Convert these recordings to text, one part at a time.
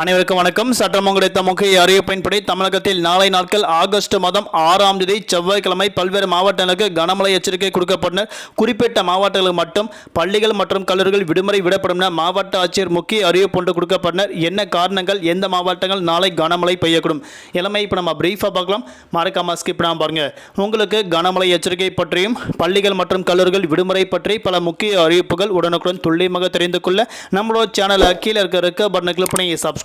அனைவருக்கும் வணக்கம். சட்டம் கிடைத்த முக்கிய அறிவிப்பின்படி தமிழகத்தில் நாளை நாட்கள் ஆகஸ்ட் மாதம் ஆறாம் தேதி செவ்வாய்க்கிழமை பல்வேறு மாவட்டங்களுக்கு கனமழை எச்சரிக்கை கொடுக்கப்பட்டன குறிப்பிட்ட மாவட்டங்களுக்கு மட்டும் பள்ளிகள் மற்றும் கல்லூரிகள் விடுமுறை விடப்படும் என மாவட்ட ஆட்சியர் முக்கிய அறிவிப்பு ஒன்று கொடுக்கப்பட்டனர் என்ன காரணங்கள் எந்த மாவட்டங்கள் நாளை கனமழை பெய்யக்கூடும்? இளமை இப்போ நம்ம பிரீஃபாக பார்க்கலாம். மறக்காம ஸ்கிப் பண்ணாம பாருங்க. உங்களுக்கு கனமழை எச்சரிக்கை பற்றியும் பள்ளிகள் மற்றும் கல்லூரிகள் விடுமுறை பற்றி பல முக்கிய அறிவிப்புகள் உடனுக்குடன் துல்லியமாக தெரிந்து கொள்ள நம்மளோட சேனலை கீழே இருக்க இருக்க பட்டனை கிளிக் பண்ணி சப்ஸ்கிரைப்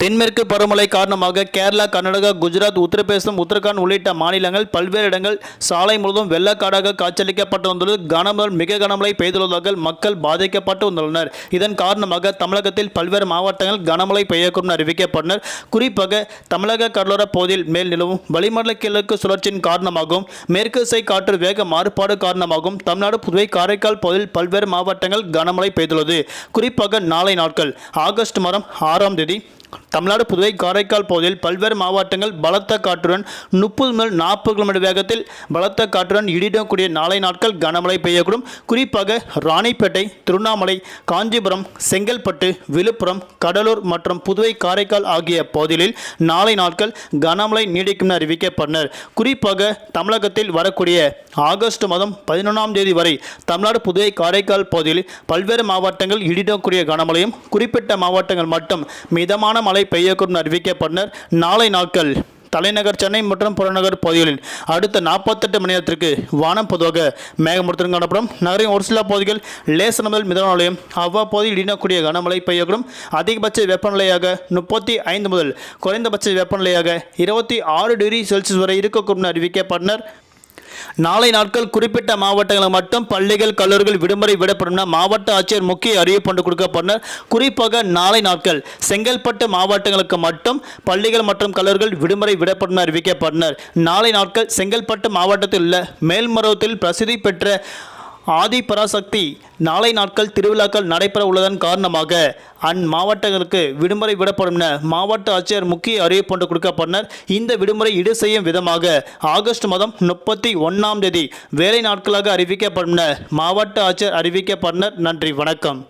தென்மேற்கு பருவமழை காரணமாக கேரளா கர்நாடகா குஜராத் உத்தரப்பிரதேசம் உத்தரகாண்ட் உள்ளிட்ட மாநிலங்கள் பல்வேறு இடங்கள் சாலை முழுவதும் வெள்ளக்காடாக காட்சியளிக்கப்பட்டு வந்துள்ளது கனமழை மிக கனமழை பெய்துள்ளதாக மக்கள் பாதிக்கப்பட்டு வந்துள்ளனர். இதன் காரணமாக தமிழகத்தில் பல்வேறு மாவட்டங்கள் கனமழை பெய்யக்கூடும் என அறிவிக்கப்பட்டனர். குறிப்பாக தமிழக கடலோர பகுதியில் மேல் நிலவும் வளிமண்டல கிழக்கு சுழற்சியின் காரணமாகவும் மேற்கு திசை காற்று வேக மாறுபாடு காரணமாகவும் தமிழ்நாடு புதுவை காரைக்கால் பகுதியில் பல்வேறு மாவட்டங்கள் கனமழை பெய்துள்ளது. குறிப்பாக நாளை நாட்கள் ஆகஸ்ட் மாதம் ஆறாம் தேதி தமிழ்நாடு புதுவை காரைக்கால் பகுதியில் பல்வேறு மாவட்டங்கள் பலத்த காற்றுடன் முப்பது முதல் நாற்பது கிலோமீட்டர் வேகத்தில் பலத்த காற்றுடன் இடிடக்கூடிய நாளை நாட்கள் கனமழை பெய்யக்கூடும். குறிப்பாக ராணிப்பேட்டை திருவண்ணாமலை காஞ்சிபுரம் செங்கல்பட்டு விழுப்புரம் கடலூர் மற்றும் புதுவை காரைக்கால் ஆகிய பகுதிகளில் நாளை நாட்கள் கனமழை நீடிக்கும் என அறிவிக்கப்பட்டனர். குறிப்பாக தமிழகத்தில் வரக்கூடிய ஆகஸ்ட் மாதம் பதினொன்றாம் தேதி வரை தமிழ்நாடு புதுவை காரைக்கால் பகுதியில் பல்வேறு மாவட்டங்கள் இடிடக்கூடிய கனமழையும் குறிப்பிட்ட மாவட்டங்கள் மட்டும் மிதமான மழை பெய்யக்கூடும் என அறிவிக்கப்பட்டனர். நாளை நாட்கள் தலைநகர் சென்னை மற்றும் புறநகர் பகுதிகளில் அடுத்த நாற்பத்தெட்டு மணி நேரத்திற்கு வானம் பொதுவாக மேகமூர்த்தம் காணப்படும். நகரின் ஒரு சில பகுதிகள் லேசன முதல் மிதமான நிலையம் அவ்வப்போது இடினக்கூடிய கனமழை பெய்யக்கூடும். அதிகபட்ச வெப்பநிலையாக முப்பத்தி ஐந்து முதல் குறைந்தபட்ச வெப்பநிலையாக இருபத்தி ஆறு டிகிரி செல்சியஸ் வரை இருக்கக்கூடும் அறிவிக்கப்பட்டனர். நாளை நாட்கள் குறிப்பிட்ட மாவட்டங்களில் மட்டும் பள்ளிகள் கல்லூரிகள் விடுமுறை விடப்படும் மாவட்ட ஆட்சியர் முக்கிய அறிவிப்பு ஒன்று கொடுக்கப்பட்டனர் குறிப்பாக நாளை நாட்கள் செங்கல்பட்டு மாவட்டங்களுக்கு மட்டும் பள்ளிகள் மற்றும் கல்லூரிகள் விடுமுறை விடப்படும் அறிவிக்கப்பட்டனர் நாளை நாட்கள் செங்கல்பட்டு மாவட்டத்தில் உள்ள மேல்மருவத்தில் பிரசித்தி பெற்ற ஆதி பராசக்தி நாளை நாட்கள் திருவிழாக்கள் நடைபெற உள்ளதன் காரணமாக அம்மாவட்டங்களுக்கு விடுமுறை விடப்படும் என மாவட்ட ஆட்சியர் முக்கிய அறிவிப்பு ஒன்று கொடுக்கப்பட்டனர். இந்த விடுமுறை ஈடு செய்யும் விதமாக ஆகஸ்ட் மாதம் முப்பத்தி ஒன்றாம் தேதி வேலை நாட்களாக அறிவிக்கப்படும் என மாவட்ட ஆட்சியர் அறிவிக்கப்பட்டனர். நன்றி வணக்கம்.